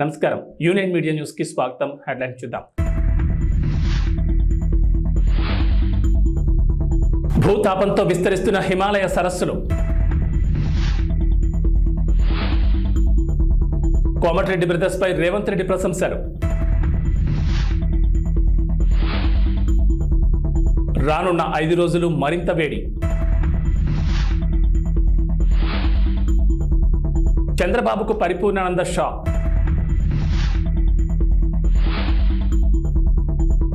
నమస్కారం. Union media న్యూస్కి స్వాగతం. హెడ్లైన్ చూద్దాం. భూతాపంతో విస్తరిస్తున్న హిమాలయ సరస్సులు. కోమటిరెడ్డి బ్రదర్స్ పై రేవంత్ రెడ్డి ప్రశంసలు. రానున్న ఐదు రోజులు మరింత వేడి. చంద్రబాబుకు పరిపూర్ణానంద షా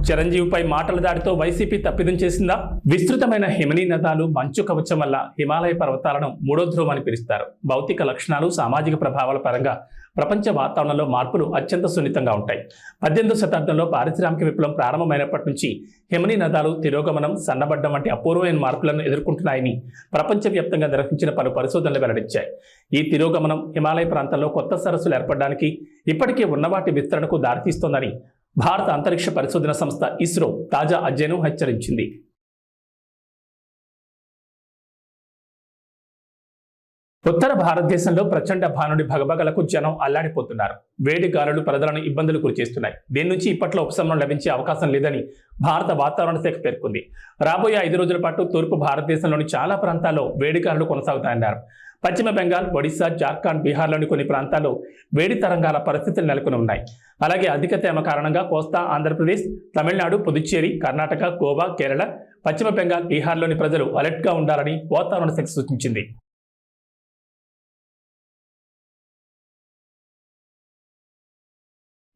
చిరంజీవిపై మాటల దాడితో వైసీపీ తప్పిదం చేసిందా? విస్తృతమైన హిమనీ నదాలు మంచు కవచం వల్ల హిమాలయ పర్వతాలను మూడో ధ్రువం అని పిలుస్తారు. భౌతిక లక్షణాలు సామాజిక ప్రభావాల పరంగా ప్రపంచ వాతావరణంలో మార్పులు అత్యంత సున్నితంగా ఉంటాయి. పద్దెనిమిదో శతాబ్దంలో పారిశ్రామిక విప్లవం ప్రారంభమైనప్పటి నుంచి హిమనీ నదాలు తిరోగమనం సన్నబడ్డం వంటి అపూర్వమైన మార్పులను ఎదుర్కొంటున్నాయని ప్రపంచవ్యాప్తంగా నిర్వహించిన పలు పరిశోధనలు వెల్లడించాయి. ఈ తిరోగమనం హిమాలయ ప్రాంతంలో కొత్త సరస్సులు ఏర్పడడానికి ఇప్పటికే ఉన్న వాటి విస్తరణకు దారితీస్తోందని భారత అంతరిక్ష పరిశోధన సంస్థ ఇస్రో తాజా అధ్యయనం హెచ్చరించింది. ఉత్తర భారతదేశంలో ప్రచండ భానుడి భగభగలకు జనం అల్లాడిపోతున్నారు. వేడి గాలులు ప్రజలను ఇబ్బందులు గురిచేస్తున్నాయి దీని నుంచి ఇప్పట్లో ఉపశమనం లభించే అవకాశం లేదని భారత వాతావరణ శాఖ పేర్కొంది. రాబోయే ఐదు రోజుల పాటు తూర్పు భారతదేశంలోని చాలా ప్రాంతాల్లో వేడి గాలులు కొనసాగుతాయన్నారు. పశ్చిమ బెంగాల్ ఒడిశా జార్ఖండ్ బీహార్లోని కొన్ని ప్రాంతాల్లో వేడి తరంగాల పరిస్థితులు నెలకొని ఉన్నాయి. అలాగే అధిక తేమ కారణంగా కోస్తా ఆంధ్రప్రదేశ్ తమిళనాడు పుదుచ్చేరి కర్ణాటక గోవా కేరళ పశ్చిమ బెంగాల్ బీహార్లోని ప్రజలు అలర్ట్గా ఉండాలని వాతావరణ శాఖ సూచించింది.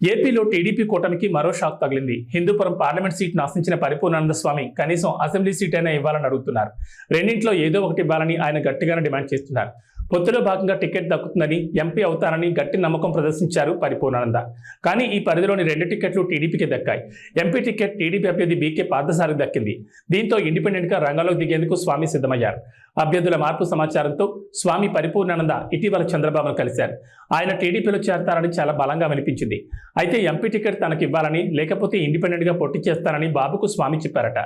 ఏపీలో టీడీపీ కూటమికి మరో షాక్ తగిలింది. హిందూపురం పార్లమెంట్ సీట్ను ఆశించిన పరిపూర్ణానంద స్వామి కనీసం అసెంబ్లీ సీట్ అయినా ఇవ్వాలని అడుగుతున్నారు. రెండింటిలో ఏదో ఒకటి ఇవ్వాలని ఆయన గట్టిగానే డిమాండ్ చేస్తున్నారు. పొత్తులో భాగంగా టికెట్ దక్కుతుందని ఎంపీ అవుతారని గట్టి నమ్మకం ప్రదర్శించారు పరిపూర్ణానంద. కానీ ఈ పరిధిలోని రెండు టికెట్లు టీడీపీకి దక్కాయి. ఎంపీ టికెట్ టీడీపీ అభ్యర్థి బీకే పార్థసారికి దక్కింది. దీంతో ఇండిపెండెంట్గా రంగంలోకి దిగేందుకు స్వామి సిద్ధమయ్యారు. అభ్యర్థుల మార్పు సమాచారంతో స్వామి పరిపూర్ణానంద ఇటీవల చంద్రబాబును కలిశారు. ఆయన టీడీపీలో చేరతారని చాలా బలంగా వినిపించింది. అయితే ఎంపీ టికెట్ తనకు ఇవ్వాలని లేకపోతే ఇండిపెండెంట్గా పోటీ చేస్తానని బాబుకు స్వామి చెప్పారట.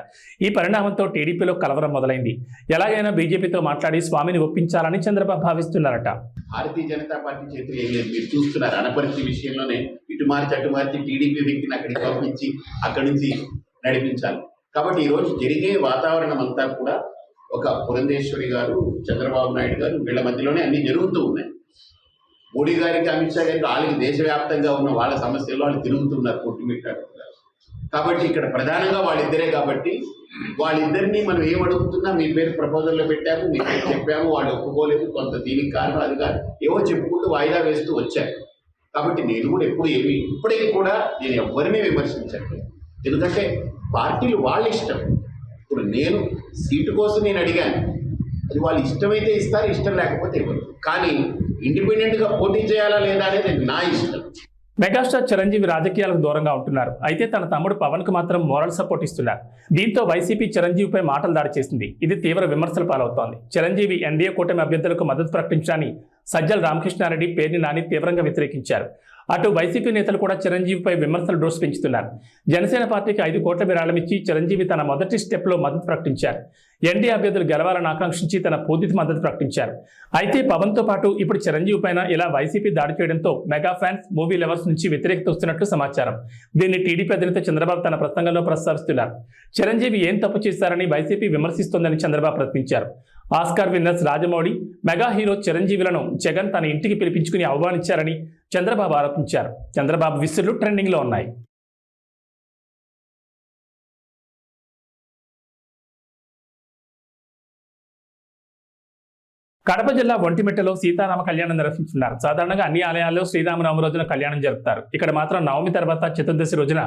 ఈ పరిణామంతో టీడీపీలో కలవరం మొదలైంది. ఎలాగైనా బీజేపీతో మాట్లాడి స్వామిని ఒప్పించాలని చంద్రబాబు భావిస్తున్నారట. భారతీయ జనతా పార్టీ చేతులు ఏం లేదు. మీరు చూస్తున్నారు అనపరిచి విషయంలోనే ఇటు మార్చి అటు మార్చి టీడీపీ వ్యక్తిని అక్కడికి పంపించి అక్కడి నుంచి నడిపించాలి. కాబట్టి ఈరోజు జరిగే వాతావరణం అంతా కూడా ఒక పురంధేశ్వరి గారు చంద్రబాబు నాయుడు గారు వీళ్ళ మధ్యలోనే అన్ని జరుగుతూ ఉన్నాయి. మోడీ గారికి అమిత్ షా గారికి వాళ్ళకి దేశవ్యాప్తంగా ఉన్న వాళ్ళ సమస్యలు వాళ్ళు తిరుగుతున్నారు కొట్టుమిట్టాడుతున్నారు కాబట్టి ఇక్కడ ప్రధానంగా వాళ్ళిద్దరే కాబట్టి వాళ్ళిద్దరిని మనం ఏమడుగుతున్నా మీ పేరు ప్రపోజల్లో పెట్టాము మీ పేరు చెప్పాము వాళ్ళు ఒప్పుకోలేదు కొంత దీనికి కారణం అది కాదు. ఏవో చెప్పుకుంటూ వాయిదా వేస్తూ వచ్చారు. కాబట్టి నేను కూడా ఎప్పుడు ఏమి ఇప్పటికీ కూడా నేను ఎవరిని విమర్శించట్లేదు. ఎందుకంటే పార్టీలు వాళ్ళ ఇష్టం. నేను సీటు కోసం నేను అడిగాను. అది వాళ్ళు ఇష్టమైతే ఇస్తారు ఇష్టం లేకపోతే ఇవ్వరు. కానీ ఇండిపెండెంట్గా పోటీ చేయాలా లేదా అనేది నా ఇష్టం. మెగాస్టార్ చిరంజీవి రాజకీయాలకు దూరంగా ఉంటున్నారు. అయితే తన తమ్ముడు పవన్కు మాత్రం మోరల్ సపోర్ట్ ఇస్తున్నారు. దీంతో వైసీపీ చిరంజీవిపై మాటలు దాడి చేసింది. ఇది తీవ్ర విమర్శల పాలవుతోంది. చిరంజీవి ఎన్డీఏ కూటమి అభ్యర్థులకు మద్దతు ప్రకటించాలని సజ్జల రామకృష్ణారెడ్డి పేర్ని నాని తీవ్రంగా వ్యతిరేకించారు. అటు వైసీపీ నేతలు కూడా చిరంజీవిపై విమర్శల డోస్ పెంచుతున్నారు. జనసేన పార్టీకి ఐదు కోట్ల విరాళం ఇచ్చి చిరంజీవి తన మొదటి స్టెప్లో మద్దతు ప్రకటించారు. ఎన్డీ అభ్యర్థులు గెలవాలని ఆకాంక్షించి తన పూర్తి మద్దతు ప్రకటించారు. అయితే పవన్తో పాటు ఇప్పుడు చిరంజీవి పైన ఇలా వైసీపీ దాడి చేయడంతో మెగా ఫ్యాన్స్ మూవీ లవర్స్ నుంచి వ్యతిరేకత వస్తున్నట్లు సమాచారం. దీన్ని టీడీపీ అధినేత చంద్రబాబు తన ప్రసంగంలో ప్రస్తావిస్తున్నారు. చిరంజీవి ఏం తప్పు చేశారని వైసీపీ విమర్శిస్తోందని చంద్రబాబు ప్రశ్నించారు. Oscar winners Rajamouli mega hero చిరంజీవులను Jagan తన ఇంటికి పిలిపించుకుని ఆహ్వానించారని చంద్రబాబు ఆరోపించారు. చంద్రబాబు విసురులు ట్రెండింగ్లో ఉన్నాయి. కడప జిల్లా ఒంటిమిట్టలో సీతారామ కళ్యాణం నిర్వహించున్నారు సాధారణంగా అన్ని ఆలయాల్లో శ్రీరామనవమి రోజున కళ్యాణం జరుపుతారు. ఇక్కడ మాత్రం నవమి తర్వాత చతుర్దశి రోజున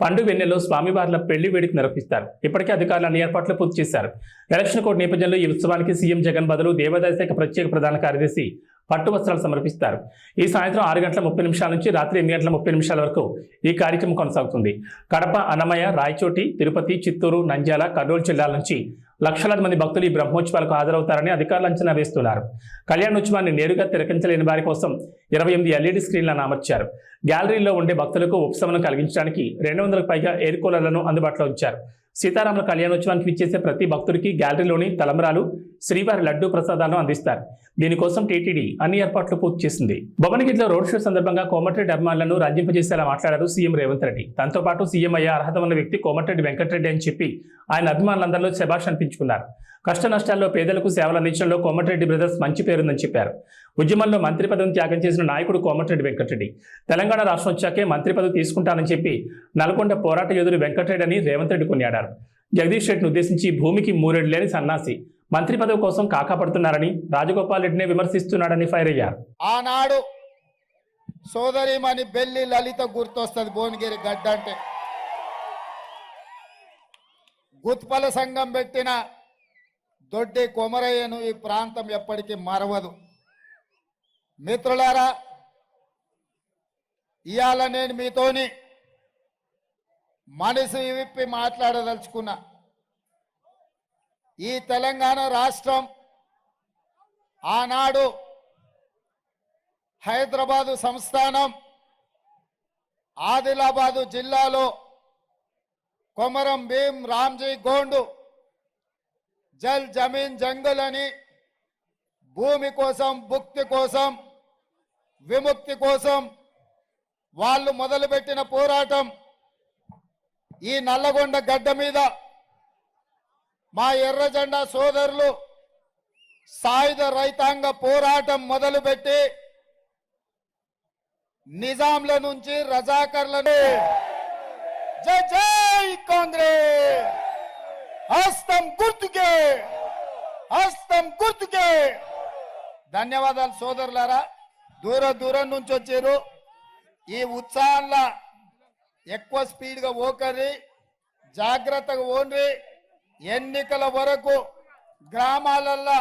పండుగ వెన్నెల్లో స్వామివార్ల పెళ్ళి వేడుక నిర్వహిస్తారు. ఇప్పటికే అధికారులు అన్ని ఏర్పాట్లు పూర్తి చేశారు. ఎలక్షన్ కోడ్ నేపథ్యంలో ఈ ఉత్సవానికి సీఎం జగన్ బదులు దేవాదాయ శాఖ ప్రత్యేక ప్రధాన కార్యదర్శి పట్టు వస్త్రాలు సమర్పిస్తారు. ఈ సాయంత్రం ఆరు గంటల ముప్పై నిమిషాల నుంచి రాత్రి ఎనిమిది గంటల ముప్పై నిమిషాల వరకు ఈ కార్యక్రమం కొనసాగుతుంది. కడప అన్నమయ్య రాయచోటి తిరుపతి చిత్తూరు నంద్యాల కర్నూలు జిల్లాల నుంచి లక్షలాది మంది భక్తులు ఈ బ్రహ్మోత్సవాలకు హాజరవుతారని అధికారులు అంచనా వేస్తున్నారు. కళ్యాణోత్సవాన్ని నేరుగా తిరకించలేని వారి కోసం ఇరవై ఎనిమిది ఎల్ఈడి స్క్రీన్లను అమర్చారు గ్యాలరీలో ఉండే భక్తులకు ఉపశమనం కలిగించడానికి రెండు వందలకు పైగా ఎయిర్ కూలర్లను అందుబాటులో ఉంచారు. సీతారాముల కళ్యాణోత్సవానికి విచ్చేసే ప్రతి భక్తుడికి గ్యాలరీలోని తలంబరాలు శ్రీవారి లడ్డూ ప్రసాదాలను అందిస్తారు. దీనికోసం టీటీడీ అన్ని ఏర్పాట్లు పూర్తి చేసింది. భువనగిరిలో రోడ్ షో సందర్భంగా కోమటిరెడ్డి అభిమానులను రాజ్యింపజేసేలా మాట్లాడారు సీఎం రేవంత్ రెడ్డి. తనతో పాటు సీఎం అయ్యే అర్హత ఉన్న వ్యక్తి కోమటిరెడ్డి వెంకటరెడ్డి అని చెప్పి ఆయన అభిమానులందరిలో శభాష్ అనిపించుకున్నారు. కష్ట నష్టాల్లో పేదలకు సేవలు అందించడంలో కోమటిరెడ్డి బ్రదర్స్ మంచి పేరుందని చెప్పారు. ఉద్యమంలో మంత్రి పదవిని త్యాగం చేసిన నాయకుడు కోమటిరెడ్డి వెంకటరెడ్డి. తెలంగాణ రాష్ట్రం వచ్చాకే మంత్రి పదవి తీసుకుంటానని చెప్పి నల్గొండ పోరాట యోధుడు వెంకటరెడ్డి అని రేవంత్ రెడ్డి కొనియాడారు. జగదీష్ రెడ్డిని ఉద్దేశించి భూమికి మూరెడు లేని సన్నాసి. మంత్రి పదవి కోసం కాకాపడుతున్నారని రాజగోపాల్ రెడ్డినే విమర్శిస్తున్నాడని ఫైర్ అయ్యారు. ఆనాడు సోదరిమణి బెల్లి లలిత గుర్తొస్తుంది భువనగిరి గడ్డ అంటే. గుత్పల సంఘం పెట్టిన దొడ్డి కొమరయ్యను ఈ ప్రాంతం ఎప్పటికీ మరవదు. మిత్రులారా ఇవాళ నేను మీతోని మనసు విప్పి మాట్లాడదలుచుకున్నా ఈ తెలంగాణ రాష్ట్రం ఆనాడు హైదరాబాదు సంస్థానం ఆదిలాబాదు జిల్లాలో కొమరం భీం రామ్జీ గోండు జల్ జమీన్ జంగులని అని భూమి కోసం భుక్తి కోసం విముక్తి కోసం వాళ్ళు మొదలుపెట్టిన పోరాటం ఈ నల్లగొండ గడ్డ మీద. మా ఎర్రజెండా సోదరులు సాయుధ రైతాంగ పోరాటం మొదలుపెట్టి నిజాంల నుంచి రజాకర్లను జై జై కాంగ్రెస్! హస్తం గుర్తుకే. హస్తం గుర్తుకే. ధన్యవాదాలు సోదరులారా. దూర దూరం నుంచి వచ్చారు. ఈ ఉత్సాహంలో ఎక్కువ స్పీడ్గా ఓకరి జాగ్రత్తగా ఓన్రి ఎన్నికల వరకు గ్రామాలల్లో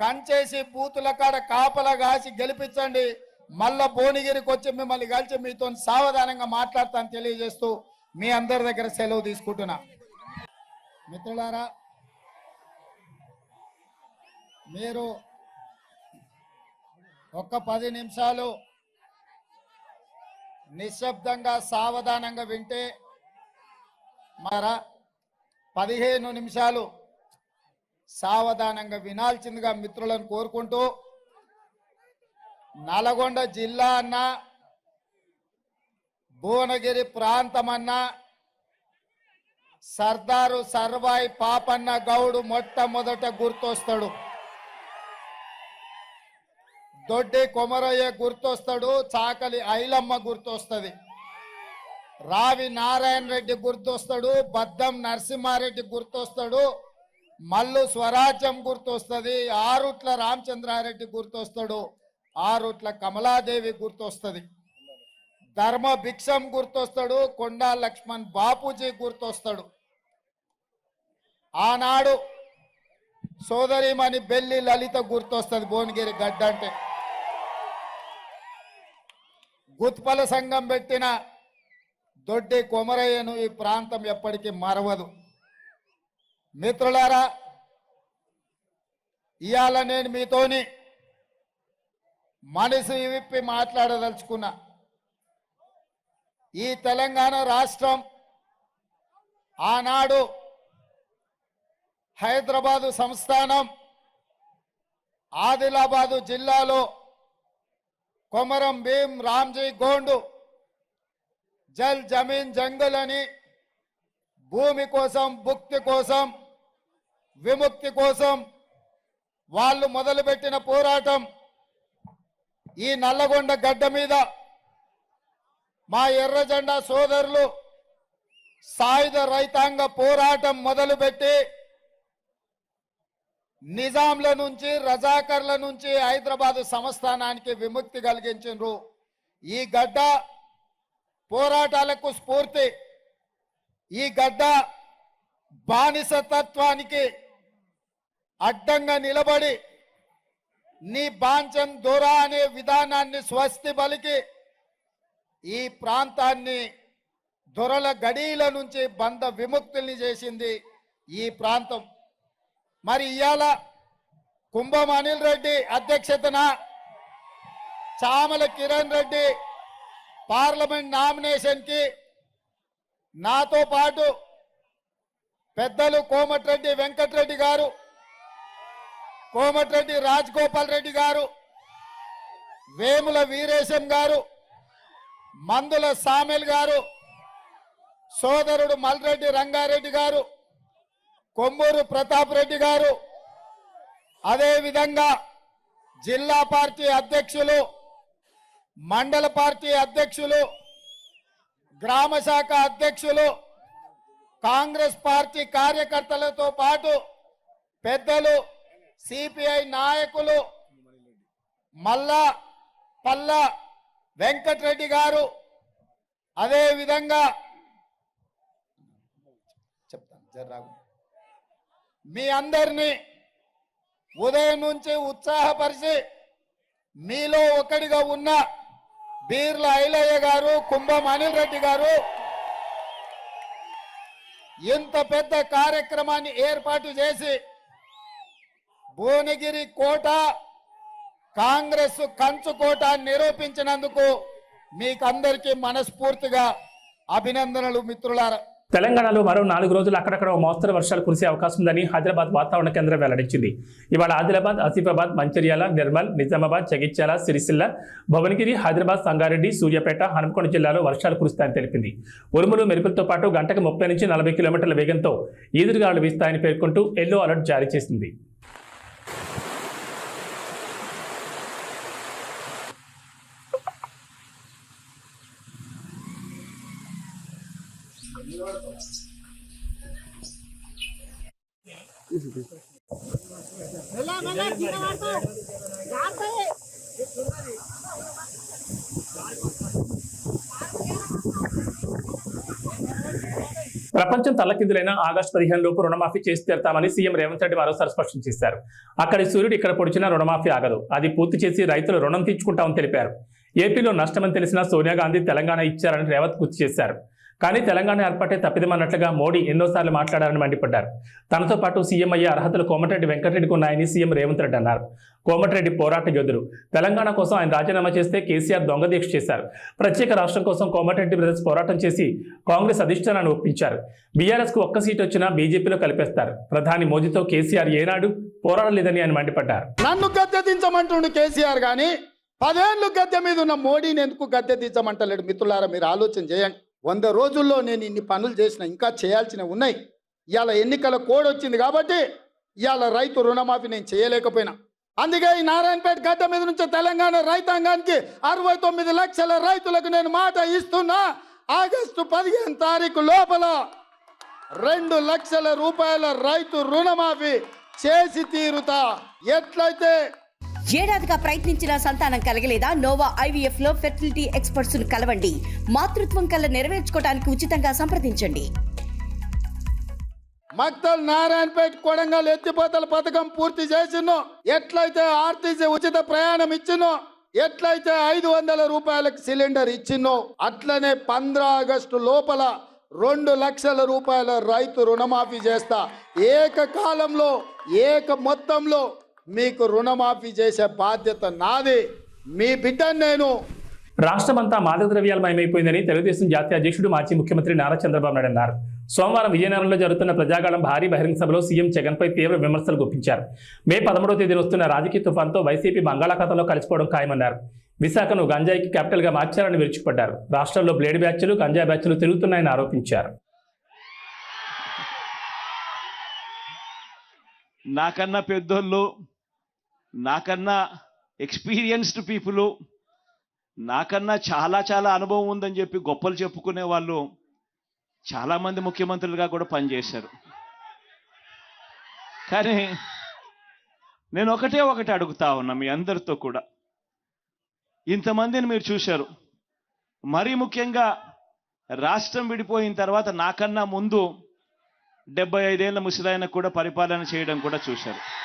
కంచేసి బూతుల కాడ కాపలా కాసి గెలిపించండి. మళ్ళా భువనగిరికి వచ్చి మిమ్మల్ని కలిసి మీతో సావధానంగా మాట్లాడతాను తెలియజేస్తూ మీ అందరి దగ్గర సెలవు తీసుకుంటున్నా. మిత్రులారా మీరు ఒక్క పది నిమిషాలు నిశ్శబ్దంగా సావధానంగా వింటే మారా పదిహేను నిమిషాలు సావధానంగా వినాల్సిందిగా మిత్రులను కోరుకుంటూ నల్గొండ జిల్లా అన్నా భువనగిరి ప్రాంతం అన్నా సర్దారు సర్వాయి పాపన్న గౌడు మొట్టమొదట గుర్తొస్తాడు. దొడ్డి కొమరయ్య గుర్తొస్తాడు చాకలి ఐలమ్మ గుర్తొస్తుంది. రావి నారాయణ రెడ్డి గుర్తొస్తాడు బద్దం నరసింహారెడ్డి గుర్తొస్తాడు మల్లు స్వరాజ్యం గుర్తొస్తుంది ఆరుట్ల రామచంద్రారెడ్డి గుర్తొస్తాడు ఆరుట్ల కమలాదేవి గుర్తొస్తుంది. ధర్మ భిక్షం గుర్తొస్తాడు కొండా లక్ష్మణ్ బాపూజీ గుర్తొస్తాడు. ఆనాడు సోదరిమణి బెల్లి లలిత గుర్తొస్తుంది భువనగిరి గడ్డ అంటే. గుత్పల సంఘం పెట్టిన దొడ్డి కొమరయ్యను ఈ ప్రాంతం ఎప్పటికీ మరవదు. మిత్రులారా ఇవాళ నేను మీతోని మనసు విప్పి మాట్లాడదలుచుకున్నా. ఈ తెలంగాణ రాష్ట్రం ఆనాడు హైదరాబాదు సంస్థానం ఆదిలాబాదు జిల్లాలో కొమరం భీం రామ్జీ గోండు జల్ జమీన్ జంగల్ అని భూమి కోసం భుక్తి కోసం విముక్తి కోసం వాళ్ళు మొదలుపెట్టిన పోరాటం ఈ నల్లగొండ గడ్డ మీద. మా ఎర్రజెండా సోదరులు సాయుధ రైతాంగ పోరాటం మొదలుపెట్టి నిజాంల నుంచి రజాకర్ల నుంచి హైదరాబాదు సంస్థానానికి విముక్తి కలిగించు ఈ గడ్డ పోరాటాలకు స్ఫూర్తి. ఈ గడ్డ బానిసతత్వానికి అడ్డంగా నిలబడి నీ బాంచం దూరా అనే విధానాన్ని స్వస్తి బలికి ఈ ప్రాంతాన్ని దొరల గడీల నుంచి బంధ విముక్తుల్ని చేసింది ఈ ప్రాంతం. మరి ఇవాళ కుంభం అనిల్ రెడ్డి అధ్యక్షతన చామల కిరణ్ రెడ్డి పార్లమెంట్ నామినేషన్కి నాతో పాటు పెద్దలు కోమటిరెడ్డి వెంకటరెడ్డి గారు కోమటిరెడ్డి రాజగోపాల్ రెడ్డి గారు వేముల వీరేశం గారు మందుల సామెల్ గారు సోదరుడు మల్రెడ్డి రంగారెడ్డి గారు కొమ్మూరు ప్రతాప్ రెడ్డి గారు. అదేవిధంగా జిల్లా పార్టీ అధ్యక్షులు మండల పార్టీ అధ్యక్షులు గ్రామ శాఖ అధ్యక్షులు కాంగ్రెస్ పార్టీ కార్యకర్తలతో పాటు పెద్దలు సిపిఐ నాయకులు మల్లా పల్లా వెంకటరెడ్డి గారు. అదేవిధంగా చెప్తాను జర్రాగు మీ అందరినీ ఉదయం నుంచి ఉత్సాహపరిచి మీలో ఒకటిగా ఉన్న బీర్ల ఐలయ్య గారు కుంభం అనిల్ రెడ్డి గారు ఇంత పెద్ద కార్యక్రమాన్ని ఏర్పాటు చేసి భువనగిరి కోట కాంగ్రెస్ కంచు కోట నిరూపించినందుకు మీకందరికీ మనస్ఫూర్తిగా అభినందనలు మిత్రులారా. తెలంగాణలో మరో నాలుగు రోజులు అక్కడక్కడ ఓ మోస్తరు వర్షాలు కురిసే అవకాశం ఉందని హైదరాబాద్ వాతావరణ కేంద్రం వెల్లడించింది. ఇవాళ ఆదిలాబాద్ ఆసిఫాబాద్ మంచిర్యాల నిర్మల్ నిజామాబాద్ జగిత్యాల సిరిసిల్ల భువనగిరి హైదరాబాద్ సంగారెడ్డి సూర్యాపేట హనుమకొండ జిల్లాలో వర్షాలు కురుస్తాయని తెలిపింది. ఉరుములు మెరుపులతో పాటు గంటకు ముప్పై నుంచి నలభై కిలోమీటర్ల వేగంతో ఈదురుగాలు వీస్తాయని పేర్కొంటూ ఎల్లో అలర్ట్ జారీ చేసింది. ప్రపంచం తల్లకిందులైన ఆగస్టు పదిహేను లోపు రుణమాఫీ చేసి తీరుతామని సీఎం రేవంత్ రెడ్డి మరోసారి స్పష్టం చేశారు. అక్కడి సూర్యుడు ఇక్కడ పొడిచినా రుణమాఫీ ఆగదు. అది పూర్తి చేసి రైతులు రుణం తీర్చుకుంటామని తెలిపారు. ఏపీలో నష్టమని తెలిసిన సోనియా గాంధీ తెలంగాణ ఇచ్చారని రేవంత్ గుర్తు చేశారు. కానీ తెలంగాణ ఏర్పాటే తప్పిదమన్నట్లుగా మోడీ ఎన్నోసార్లు మాట్లాడారని మండిపడ్డారు. తనతో పాటు సీఎం అయ్యే అర్హతలు కోమటిరెడ్డి వెంకటరెడ్డికి ఉన్నాయని సీఎం రేవంత్ రెడ్డి అన్నారు. కోమటిరెడ్డి పోరాట యోధుడు. తెలంగాణ కోసం ఆయన రాజీనామా చేస్తే కేసీఆర్ దొంగ దీక్ష చేశారు. ప్రత్యేక రాష్ట్రం కోసం కోమటిరెడ్డి బ్రదర్స్ పోరాటం చేసి కాంగ్రెస్ అధిష్టానాన్ని ఒప్పించారు. బీఆర్ఎస్కు ఒక్క సీట్ వచ్చినా బీజేపీలో కలిపేస్తారు. ప్రధాని మోదీతో కేసీఆర్ ఏనాడు పోరాడలేదని ఆయన మండిపడ్డారు. నన్ను గద్దె దించమంటుండు కేసీఆర్ కానీ పదేళ్ళు గద్దె మీద ఉన్న మోడీని ఎందుకు గద్దె దించమంటలేడు మిత్రులారా? మీరు ఆలోచన చేయండి. వంద రోజుల్లో నేను ఇన్ని పనులు చేసిన ఇంకా చేయాల్సినవి ఉన్నాయి. ఇవాళ ఎన్నికల కోడ్ వచ్చింది కాబట్టి ఇవాళ రైతు రుణమాఫీ నేను చేయలేకపోయినా. అందుకే ఈ నారాయణపేట గడ్డ మీద నుంచి తెలంగాణ రైతాంగానికి అరవై తొమ్మిది లక్షల రైతులకు నేను మాట ఇస్తున్నా. ఆగస్టు పదిహేను తారీఖు లోపల రెండు లక్షల రూపాయల రైతు రుణమాఫీ చేసి తీరుతా. ఎట్లయితే ఏడాదిగా ప్రయత్నించిన సంతానం కలగలేదా? నోవా ఐవీఎఫ్లో ఫెర్టిలిటీ ఎక్స్పర్ట్స్ను కలవండి. మాతృత్వం కల నెరవేర్చుకోవడానికి ఉచితంగా సంప్రదించండి. మక్తల్ నారాయణపేట కొడంగల్ ఎత్తిపోతల పథకం పూర్తి చేసినో ఎట్లయితే ఆర్టీసీ ఉచిత ప్రయాణం ఇచ్చినో ఎట్లయితే ఐదు వందల రూపాయలకు సిలిండర్ ఇచ్చినో అట్లనే పంద్రా ఆగస్టు లోపల రెండు లక్షల రూపాయల రైతు రుణమాఫీ చేస్తా. ఏకకాలంలో ఏక మొత్తంలో మీకు రుణమాఫీ చేసే బాధ్యత నాది. మీ బిడ్డను నేను రాష్ట్రమంతా మాదక ద్రవ్యాలమయమైపోయిందని తెలుగుదేశం జాతీయ అధ్యక్షుడు మాజీ ముఖ్యమంత్రి నారా చంద్రబాబు నాయుడు అన్నారు. సోమవారం విజయనగరంలో జరుగుతున్న ప్రజాగాళం భారీ బహిరంగ సభలో సీఎం జగన్పై తీవ్ర విమర్శలు గుప్పించారు. మే పదమూడవ తేదీన వస్తున్న రాజకీయ తుఫాన్తో వైసీపీ బంగాళాఖాతంలో కలిసిపోవడం ఖాయమన్నారు. విశాఖను గంజాయికి క్యాపిటల్గా మార్చారని విరుచుకుపడ్డారు. రాష్ట్రంలో బ్లేడ్ బ్యాచ్లు గంజాయి బ్యాచ్లు తిరుగుతున్నాయని ఆరోపించారు. నాకన్నా పెద్దోళ్ళు నాకన్నా ఎక్స్పీరియన్స్డ్ పీపుల్ నాకన్నా చాలా చాలా అనుభవం ఉందని చెప్పి గొప్పలు చెప్పుకునే వాళ్ళు చాలామంది ముఖ్యమంత్రులుగా కూడా పనిచేశారు. కానీ నేను ఒకటే ఒకటి అడుగుతా ఉన్నా మీ అందరితో కూడా. ఇంతమందిని మీరు చూశారు. మరీ ముఖ్యంగా రాష్ట్రం విడిపోయిన తర్వాత నాకన్నా ముందు డెబ్బై ఐదేళ్ళ ముసలాయన కూడా పరిపాలన చేయడం కూడా చూశారు.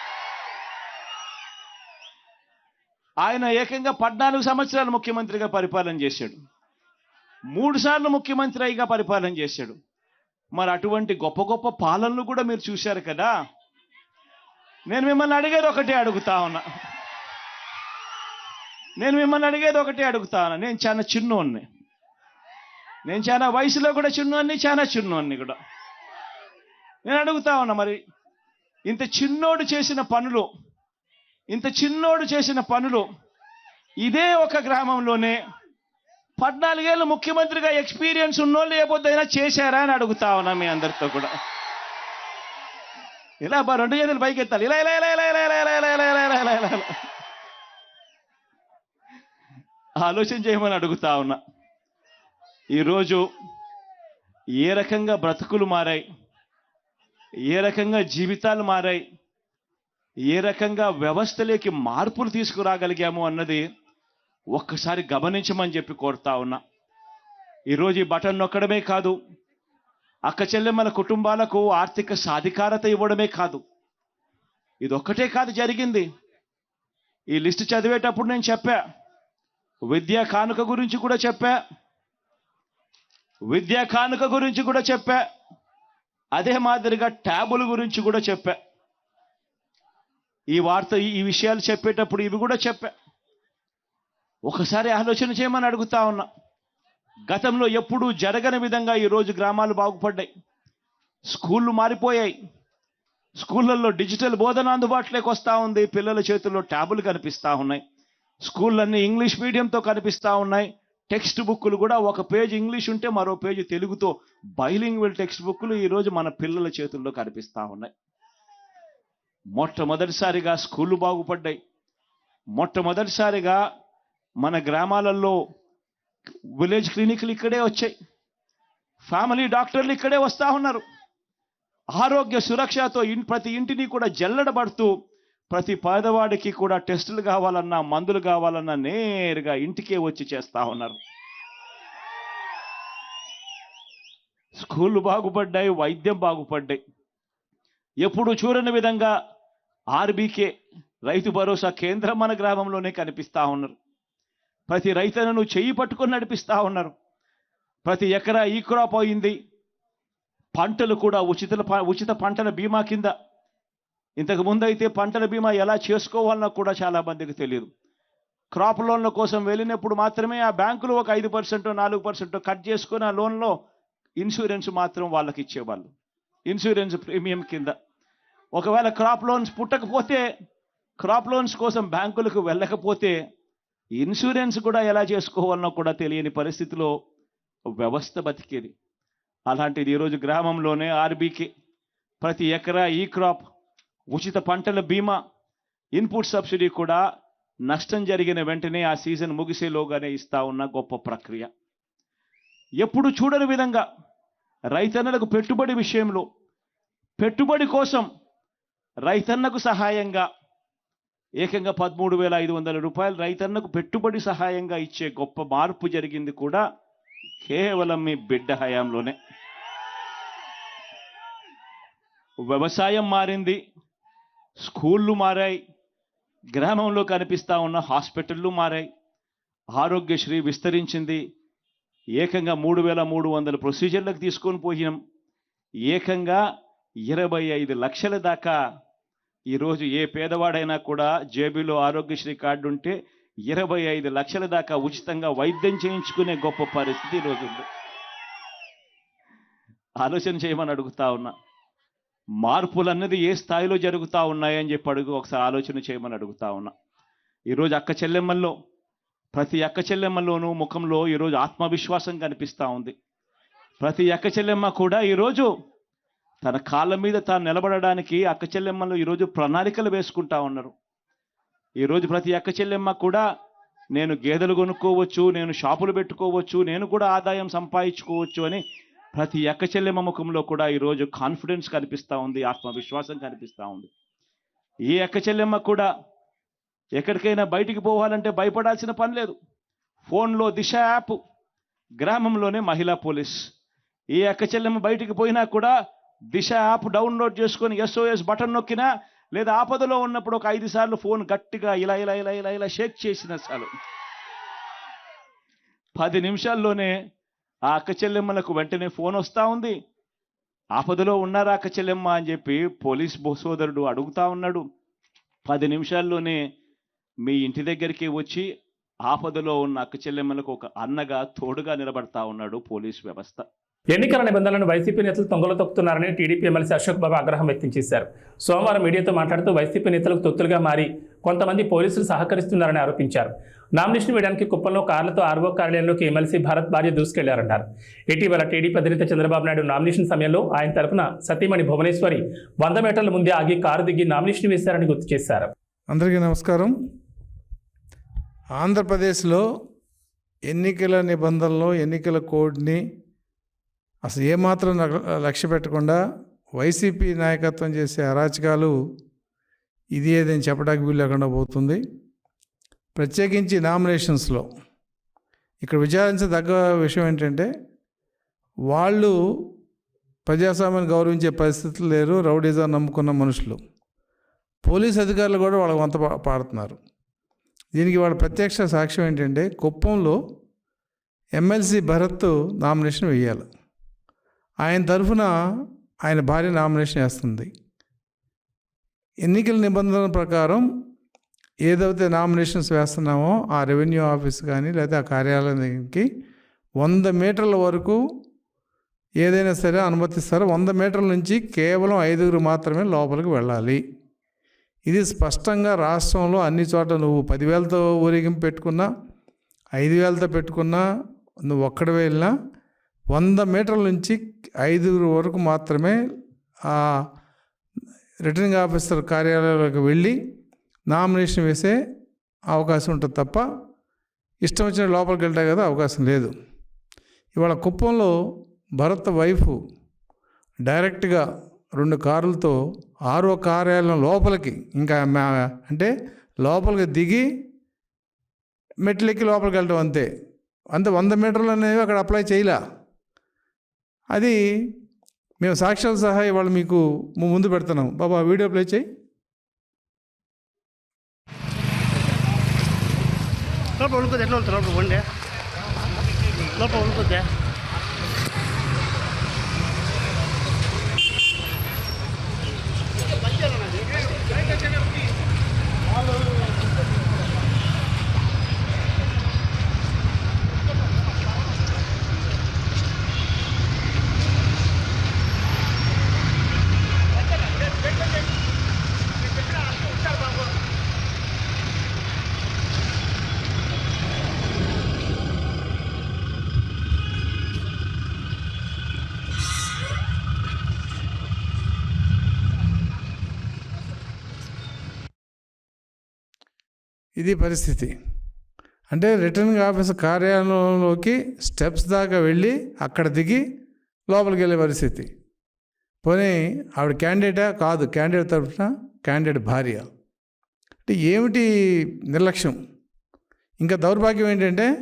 ఆయన ఏకంగా పద్నాలుగు సంవత్సరాలు ముఖ్యమంత్రిగా పరిపాలన చేశాడు. మూడు సార్లు ముఖ్యమంత్రి అయిగా పరిపాలన చేశాడు. మరి అటువంటి గొప్ప గొప్ప పాలనలు కూడా మీరు చూశారు కదా? నేను మిమ్మల్ని అడిగేది ఒకటే అడుగుతా ఉన్నా. నేను మిమ్మల్ని అడిగేది ఒకటే అడుగుతా ఉన్నా. నేను చాలా చిన్నోన్ని నేను చాలా వయసులో కూడా చిన్నోన్ని చాలా చిన్నోన్ని కూడా. నేను అడుగుతా ఉన్నా మరి ఇంత చిన్నోడు చేసిన పనులు ఇంత చిన్నోడు చేసిన పనులు ఇదే ఒక గ్రామంలోనే పద్నాలుగేళ్ళు ముఖ్యమంత్రిగా ఎక్స్పీరియన్స్ ఉన్నోళ్ళు ఏబోద్దైనా చేశారా అని అడుగుతా ఉన్నా మీ అందరితో కూడా ఇలా బా రెండు చేతులు పైకి ఎత్తాలి ఇలా ఇలా ఇలా ఇలా ఇలా ఇలా ఇలా ఇలా ఇలా ఇలా ఇలా ఇలా ఇలా. ఆలోచన చేయమని అడుగుతా ఉన్నా ఈరోజు ఏ రకంగా బ్రతుకులు మారాయి ఏ రకంగా జీవితాలు మారాయి ఏ రకంగా వ్యవస్థలోకి మార్పులు తీసుకురాగలిగాము అన్నది ఒక్కసారి గమనించమని చెప్పి కోరుతా ఉన్నా. ఈరోజు ఈ బటన్ నొక్కడమే కాదు అక్క చెల్లెమ్మల కుటుంబాలకు ఆర్థిక సాధికారత ఇవ్వడమే కాదు. ఇదొక్కటే కాదు జరిగింది. ఈ లిస్ట్ చదివేటప్పుడు నేను చెప్పా విద్యా కానుక గురించి కూడా చెప్పా విద్యా కానుక గురించి కూడా చెప్పా అదే మాదిరిగా ట్యాబుల గురించి కూడా చెప్పా. ఈ వార్త ఈ- విషయాలు చెప్పేటప్పుడు ఇవి కూడా చెప్పా. ఒకసారి ఆలోచన చేయమని అడుగుతా ఉన్నా. గతంలో ఎప్పుడూ జరగని విధంగా ఈరోజు గ్రామాలు బాగుపడ్డాయి. స్కూళ్ళు మారిపోయాయి. స్కూళ్ళల్లో డిజిటల్ బోధన అందుబాటులోకి వస్తూ ఉంది. పిల్లల చేతుల్లో ట్యాబులు కనిపిస్తూ ఉన్నాయి. స్కూళ్ళన్నీ ఇంగ్లీష్ మీడియంతో కనిపిస్తూ ఉన్నాయి. టెక్స్ట్ బుక్కులు కూడా ఒక పేజ్ ఇంగ్లీష్ ఉంటే మరో పేజ్ తెలుగుతో బైలింగ్వల్ టెక్స్ట్ బుక్కులు ఈరోజు మన పిల్లల చేతుల్లో కనిపిస్తూ ఉన్నాయి. మొట్టమొదటిసారిగా స్కూళ్ళు బాగుపడ్డాయి. మొట్టమొదటిసారిగా మన గ్రామాలలో విలేజ్ క్లినిక్లు ఇక్కడే వచ్చాయి. ఫ్యామిలీ డాక్టర్లు ఇక్కడే వస్తూ ఉన్నారు. ఆరోగ్య సురక్షతో ఇన్ ప్రతి ఇంటిని కూడా జల్లడబడుతూ ప్రతి పేదవాడికి కూడా టెస్టులు కావాలన్నా మందులు కావాలన్నా నేరుగా ఇంటికే వచ్చి చేస్తూ ఉన్నారు. స్కూళ్ళు బాగుపడ్డాయి వైద్యం బాగుపడ్డాయి. ఎప్పుడు చూడని విధంగా ఆర్బీకే రైతు భరోసా కేంద్రం మన గ్రామంలోనే కనిపిస్తూ ఉన్నారు. ప్రతి రైతులను చెయ్యి పట్టుకొని నడిపిస్తూ ఉన్నారు. ప్రతి ఎకరా ఈ క్రాప్ అయింది. పంటలు కూడా ఉచిత ఉచిత పంటల బీమా కింద. ఇంతకు ముందు అయితే పంటల బీమా ఎలా చేసుకోవాలన్నా కూడా చాలా మందికి తెలియదు క్రాప్ లోన్ల కోసం వెళ్ళినప్పుడు మాత్రమే ఆ బ్యాంకులు ఒక ఐదు పర్సెంట్ నాలుగు పర్సెంట్ కట్ చేసుకుని ఆ లోన్లో ఇన్సూరెన్స్ మాత్రం వాళ్ళకి ఇచ్చేవాళ్ళు. ఇన్సూరెన్స్ ప్రీమియం కింద. ఒకవేళ క్రాప్ లోన్స్ పుట్టకపోతే క్రాప్ లోన్స్ కోసం బ్యాంకులకు వెళ్ళకపోతే ఇన్సూరెన్స్ కూడా ఎలా చేసుకోవాలనో కూడా తెలియని పరిస్థితిలో వ్యవస్థ బతికేది. అలాంటిది ఈరోజు గ్రామంలోనే ఆర్బీకే ప్రతి ఎకరా ఈ క్రాప్ ఉచిత పంటల బీమా ఇన్పుట్ సబ్సిడీ కూడా నష్టం జరిగిన వెంటనే ఆ సీజన్ ముగిసేలోగానే ఇస్తా ఉన్న గొప్ప ప్రక్రియ. ఎప్పుడు చూడని విధంగా రైతన్నలకు పెట్టుబడి విషయంలో పెట్టుబడి కోసం రైతన్నకు సహాయంగా ఏకంగా పదమూడు వేల ఐదు వందల రూపాయలు రైతన్నకు పెట్టుబడి సహాయంగా ఇచ్చే గొప్ప మార్పు జరిగింది కూడా కేవలం మీ బిడ్డ హయాంలోనే. వ్యవసాయం మారింది స్కూళ్ళు మారాయి గ్రామంలో కనిపిస్తా ఉన్న హాస్పిటళ్ళు మారాయి ఆరోగ్యశ్రీ విస్తరించింది ఏకంగా మూడు వేల మూడు వందల ప్రొసీజర్లకు తీసుకొని పోయినాం. ఏకంగా ఇరవై ఐదు లక్షల దాకా ఈరోజు ఏ పేదవాడైనా కూడా జేబీలో ఆరోగ్యశ్రీ కార్డు ఉంటే ఇరవై ఐదు లక్షల దాకా ఉచితంగా వైద్యం చేయించుకునే గొప్ప పరిస్థితి ఈరోజు ఉంది. ఆలోచన చేయమని అడుగుతా ఉన్నా. మార్పులు అన్నది ఏ స్థాయిలో జరుగుతూ ఉన్నాయని చెప్పి అడుగు ఒకసారి ఆలోచన చేయమని అడుగుతా ఉన్నా. ఈరోజు అక్క చెల్లెమ్మల్లో ప్రతి అక్క చెల్లెమ్మలోనూ ముఖంలో ఈరోజు ఆత్మవిశ్వాసం కనిపిస్తూ ఉంది. ప్రతి అక్క చెల్లెమ్మ కూడా ఈరోజు తన కాళ్ళ మీద తాను నిలబడడానికి అక్క చెల్లెమ్మలు ఈరోజు ప్రణాళికలు వేసుకుంటా ఉన్నారు. ఈరోజు ప్రతి అక్క చెల్లెమ్మ కూడా నేను గేదెలు కొనుక్కోవచ్చు నేను షాపులు పెట్టుకోవచ్చు నేను కూడా ఆదాయం సంపాదించుకోవచ్చు అని ప్రతి అక్క చెల్లెమ్మ ముఖంలో కూడా ఈరోజు కాన్ఫిడెన్స్ కనిపిస్తూ ఉంది ఆత్మవిశ్వాసం కనిపిస్తూ ఉంది. ఈ అక్క చెల్లెమ్మ కూడా ఎక్కడికైనా బయటికి పోవాలంటే భయపడాల్సిన పని లేదు. ఫోన్లో దిశ యాప్ గ్రామంలోనే మహిళా పోలీస్. ఈ అక్క చెల్లెమ్మ బయటికి పోయినా కూడా దిశ యాప్ డౌన్లోడ్ చేసుకొని ఎస్ఓఎస్ బటన్ నొక్కినా లేదా ఆపదలో ఉన్నప్పుడు ఒక ఐదు సార్లు ఫోన్ గట్టిగా ఇలా ఇలా ఇలా ఇలా ఇలా షేక్ చేసిన చాలు. పది నిమిషాల్లోనే ఆ అక్క చెల్లెమ్మలకు వెంటనే ఫోన్ వస్తూ ఉంది. ఆపదలో ఉన్నారా అక్క చెల్లెమ్మ అని చెప్పి పోలీస్ సోదరుడు అడుగుతా ఉన్నాడు. పది నిమిషాల్లోనే మీ ఇంటి దగ్గరికి వచ్చి ఆపదలో ఉన్న అక్క చెల్లెమ్మలకు ఒక అన్నగా తోడుగా నిలబడతా ఉన్నాడు పోలీస్ వ్యవస్థ. ఎన్నికల నిబంధనలను వైసీపీ నేతలు తొంగలో తొక్కుతున్నారని టీడీపీ ఎమ్మెల్సీ అశోక్ బాబు ఆగ్రహం వ్యక్తం చేశారు. సోమవారం మీడియాతో మాట్లాడుతూ వైసీపీ నేతలకు తొత్తులుగా మారి కొంతమంది పోలీసులు సహకరిస్తున్నారని ఆరోపించారు. నామినేషన్ వేయడానికి కుప్పంలో కార్లతో ఆర్వో కార్యాలయంలోకి ఎమ్మెల్సీ భారత్ భార్య దూసుకెళ్ళారన్నారు. ఇటీవల టీడీపీ అధినేత చంద్రబాబు నాయుడు నామినేషన్ సమయంలో ఆయన తరపున సతీమణి భువనేశ్వరి వంద మీటర్ల ముందే ఆగి కారు దిగి నామినేషన్ వేశారని గుర్తు చేశారు. అందరికీ నమస్కారం. ఆంధ్రప్రదేశ్లో ఎన్నికల నిబంధనలు ఎన్నికల కోడ్ని అసలు ఏమాత్రం లక్ష్య పెట్టకుండా వైసీపీ నాయకత్వం చేసే అరాచకాలు ఇది ఏదని చెప్పడానికి వీలు లేకుండా పోతుంది. ప్రత్యేకించి నామినేషన్స్లో ఇక్కడ విచారించదగ్గ విషయం ఏంటంటే వాళ్ళు ప్రజాస్వామ్యాన్ని గౌరవించే పరిస్థితులు లేరు రౌడీజం నమ్ముకున్న మనుషులు. పోలీస్ అధికారులు కూడా వాళ్ళకి వంత పాడుతున్నారు. దీనికి వాళ్ళ ప్రత్యక్ష సాక్ష్యం ఏంటంటే కుప్పంలో ఎమ్మెల్సీ భరత్ నామినేషన్ వేయాలి. ఆయన తరఫున ఆయన భార్య నామినేషన్ వేస్తుంది. ఎన్నికల నిబంధనల ప్రకారం ఏదైతే నామినేషన్స్ వేస్తున్నామో ఆ రెవెన్యూ ఆఫీస్ కానీ లేదా ఆ కార్యాలయానికి వంద మీటర్ల వరకు ఏదైనా సరే అనుమతిస్తారు. వంద మీటర్ల నుంచి కేవలం ఐదుగురు మాత్రమే లోపలికి వెళ్ళాలి. ఇది స్పష్టంగా రాష్ట్రంలో అన్ని చోట్ల నువ్వు పదివేలతో ఊరేగింపు పెట్టుకున్నా ఐదు వేలతో పెట్టుకున్నా నువ్వు ఒక్కడ వెళ్ళినా వంద మీటర్ల నుంచి ఐదుగురు వరకు మాత్రమే ఆ రిటర్నింగ్ ఆఫీసర్ కార్యాలయాలకు వెళ్ళి నామినేషన్ వేసే అవకాశం ఉంటుంది తప్ప ఇష్టం వచ్చిన లోపలికి వెళ్తాయి కదా అవకాశం లేదు. ఇవాళ కుప్పంలో భరత్ వైఫ్ డైరెక్ట్గా రెండు కార్లతో ఆరో కార్యాలయం లోపలికి ఇంకా మా- అంటే లోపలికి దిగి మెట్లెక్కి లోపలికి వెళ్ళడం అంతే. అంతే వంద మీటర్లు అనేవి అక్కడ అప్లై చేయలే. అది మేము సాక్ష్యాల సహా ఇవాళ మీకు ముందు పెడుతున్నాం బాబా వీడియో ప్లే చేయి. లోపల ఉడుకుద్ది ఎట్లా వెళ్తారు లోపల ఉండే. లోపల ఉడుకుద్దా ఇది పరిస్థితి. అంటే రిటర్నింగ్ ఆఫీస్ కార్యాలయంలోకి స్టెప్స్ దాకా వెళ్ళి అక్కడ దిగి లోపలికి వెళ్ళే పరిస్థితి. పోనీ ఆవిడ క్యాండిడేటా కాదు. క్యాండిడేట్ తరఫున క్యాండిడేట్ భార్య. అంటే ఏమిటి నిర్లక్ష్యం? ఇంకా దౌర్భాగ్యం ఏంటంటే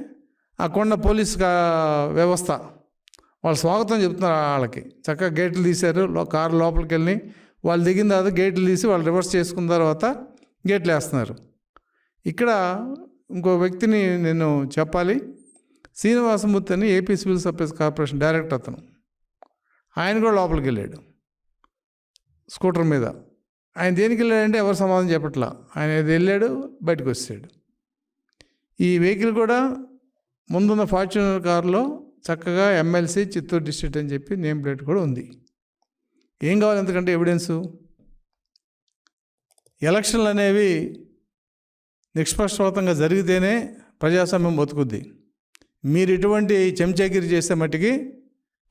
ఆ కొండ పోలీస్ కా- వ్యవస్థ. వాళ్ళు స్వాగతం చెప్తున్నారు వాళ్ళకి. చక్కగా గేట్లు తీశారు. కారు లోపలికి వెళ్ళి వాళ్ళు దిగిన తర్వాత గేట్లు తీసి వాళ్ళు రివర్స్ చేసుకున్న తర్వాత గేట్లు వేస్తున్నారు. ఇక్కడ ఇంకో వ్యక్తిని నేను చెప్పాలి. శ్రీనివాసమూర్తి అని AP civil supplies corporation director అతను. ఆయన కూడా లోపలికి వెళ్ళాడు. స్కూటర్ మీద. ఆయన దేనికి వెళ్ళాడంటే ఎవరు సమాధానం చెప్పట్లా. ఆయన ఏది వెళ్ళాడు బయటకు వచ్చాడు ఈ వెహికల్ కూడా ముందున్న ఫార్చునర్ కారులో చక్కగా ఎమ్మెల్సీ చిత్తూరు డిస్ట్రిక్ట్ అని చెప్పి నేమ్ ప్లేట్ కూడా ఉంది. ఏం కావాలి? ఎందుకంటే ఎవిడెన్సు? ఎలక్షన్లు అనేవి నిష్పక్షపాతంగా జరిగితేనే ప్రజాస్వామ్యం బతుకుద్ది. మీరు ఇటువంటి చెంచాగిరి చేసే మట్టికి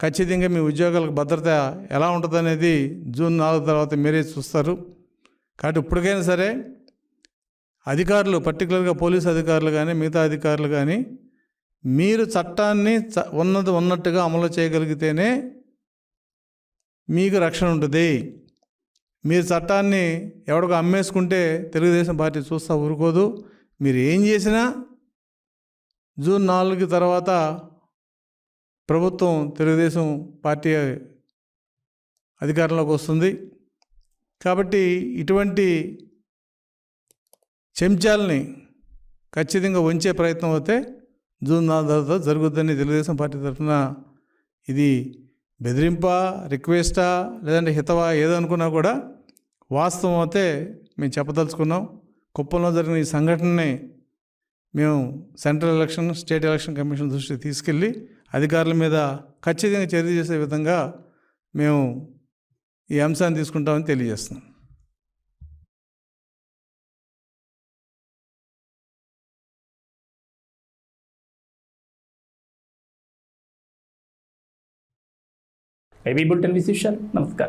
ఖచ్చితంగా మీ ఉద్యోగాలకు భద్రత ఎలా ఉంటుంది అనేది జూన్ నాలుగు తర్వాత మీరే చూస్తారు. కాబట్టి ఇప్పటికైనా సరే అధికారులు పర్టికులర్గా పోలీస్ అధికారులు కానీ మిగతా అధికారులు కానీ మీరు చట్టాన్ని చ- ఉన్నది ఉన్నట్టుగా అమలు చేయగలిగితేనే మీకు రక్షణ ఉంటుంది. మీరు చట్టాన్ని ఎవడికో అమ్మేసుకుంటే తెలుగుదేశం పార్టీ చూస్తా ఊరుకోదు. మీరు ఏం చేసినా జూన్ నాలుగు తర్వాత ప్రభుత్వం తెలుగుదేశం పార్టీ అధికారంలోకి వస్తుంది. కాబట్టి ఇటువంటి చెంచాలని ఖచ్చితంగా ఉంచే ప్రయత్నం అయితే జూన్ నాలుగు తర్వాత జరుగుద్దని తెలుగుదేశం పార్టీ తరఫున ఇది బెదిరింపా రిక్వెస్టా లేదంటే హితవా ఏదనుకున్నా కూడా వాస్తవం అయితే మేము చెప్పదలుచుకున్నాం. కుప్పంలో జరిగిన ఈ సంఘటనని మేము central election state election commission దృష్టికి తీసుకెళ్ళి అధికారుల మీద ఖచ్చితంగా చర్య చేసే విధంగా మేము ఈ అంశాన్ని తీసుకుంటామని తెలియజేస్తున్నాం. ఏబీ బుల్టన్ విశేషాలు. నమస్కారం.